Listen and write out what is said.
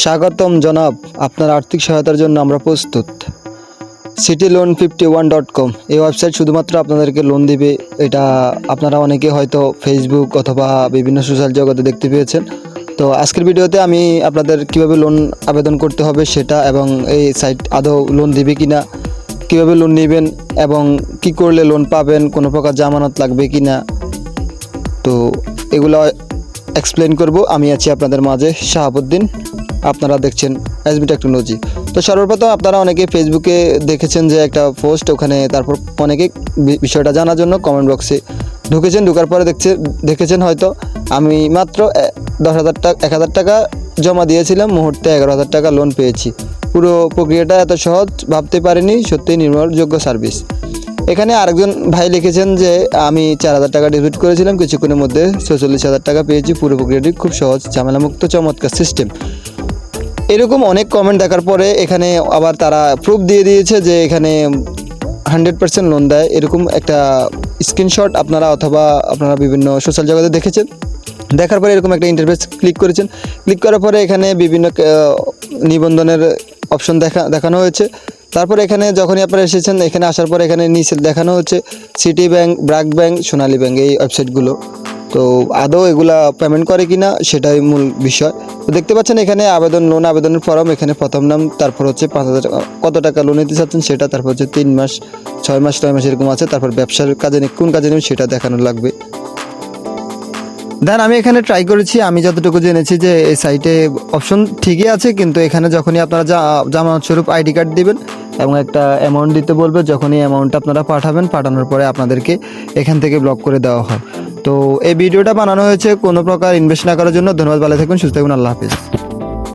স্বাগতম জনাব। আপনার আর্থিক সহায়তার জন্য আমরা প্রস্তুত। City loan fifty one dot com এই ওয়েবসাইট শুধুমাত্র আপনাদেরকে লোন দিবে। এটা আপনারা অনেকে হয়তো ফেসবুক অথবা বিভিন্ন সোশ্যাল জগতে দেখতে পেয়েছেন। তো আজকের ভিডিওতে আমি আপনাদের কীভাবে লোন আবেদন করতে হবে সেটা এবং এই সাইট আদৌ লোন দিবে কি না কীভাবে লোন নেবেন এবং কি করলে লোন পাবেন, কোনো প্রকার জামানত লাগবে কি না তো এগুলো এক্সপ্লেন করব। আমি আছি আপনাদের মাঝে শাহাবুদ্দিন। আপনারা দেখছেন এসবি টেকনোলজি তো সর্বপ্রথম আপনারা অনেকে ফেসবুকে দেখেছেন যে একটা পোস্ট ওখানে তারপর অনেকে বিষয়টা জানার জন্য কমেন্ট বক্সে ঢুকেছেন। ঢুকার পরে দেখছে, দেখেছেন হয়তো আমি মাত্র দশ হাজার টাকা, এক হাজার টাকা জমা দিয়েছিলাম, মুহূর্তে এগারো হাজার টাকা লোন পেয়েছি। পুরো প্রক্রিয়াটা এত সহজ, ভাবতে পারিনি, সত্যিই নির্ভরযোগ্য সার্ভিস এখানে আরেকজন ভাই লিখেছেন যে, আমি চার হাজার টাকা ডিপোজিট করেছিলাম, কিছুক্ষণের মধ্যে ছচল্লিশ হাজার টাকা পেয়েছি পুরো প্রক্রিয়াটি খুব সহজ, ঝামেলামুক্ত, চমৎকার সিস্টেম এরকম অনেক কমেন্ট দেখার পরে এখানে আবার তারা প্রুফ দিয়ে দিয়েছে যে, এখানে হান্ড্রেড পার্সেন্ট লোন দেয়। এরকম একটা স্ক্রিনশট আপনারা অথবা আপনারা বিভিন্ন সোশ্যাল জগতে দেখেছেন। দেখার পরে এরকম একটা ইন্টারফেস ক্লিক করেছেন। ক্লিক করার পরে এখানে বিভিন্ন নিবন্ধনের অপশন দেখা, দেখানো হয়েছে। তারপর এখানে যখনই আপনারা এসেছেন, এখানে আসার পর এখানে নিচে দেখানো হচ্ছে city bank BRAC bank Sonali bank এই ওয়েবসাইটগুলো তো আদৌ এগুলা পেমেন্ট করে কিনা সেটাই মূল বিষয়। তো দেখতে পাচ্ছেন এখানে আবেদন লোন আবেদনের ফর্ম এখানে প্রথম নাম, তারপর হচ্ছে পাঁচ হাজার, কত টাকা লোন নিতে চাচ্ছেন সেটা, তারপর হচ্ছে তিন মাস, ছয় মাস নয় মাস এরকম আছে, তারপর ব্যবসার কাজে নে- কোন কাজে নেবেন সেটা দেখানো লাগবে। দেন আমি এখানে ট্রাই করেছি, আমি যতটুকু জেনেছি যে এই সাইটে অপশন ঠিকই আছে, কিন্তু এখানে যখনই আপনারা জামানত স্বরূপ আইডি কার্ড দিবেন এবং একটা অ্যামাউন্ট দিতে বলবে, যখনই অ্যামাউন্টটা আপনারা পাঠাবেন, পাঠানোর পরে আপনাদেরকে এখান থেকে ব্লক করে দেওয়া হয়। তো এই ভিডিওটা বানানো হয়েছে, কোনো প্রকার ইনভেস্ট না করার জন্য। ধন্যবাদ, ভালো থাকুন সুস্থ থাকুন আল্লাহ হাফিজ।